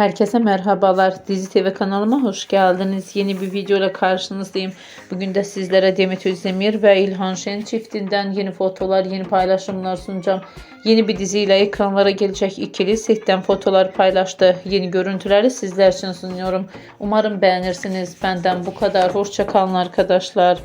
Herkese merhabalar. Dizi TV kanalıma hoş geldiniz. Yeni bir videoyla karşınızdayım. Bugün de sizlere Demet Özdemir ve İlhan Şen çiftinden yeni fotolar, yeni paylaşımlar sunacağım. Yeni bir diziyle ekranlara gelecek ikili setten fotolar paylaştı. Yeni görüntüleri sizler için sunuyorum. Umarım beğenirsiniz. Benden bu kadar. Hoşça kalın arkadaşlar.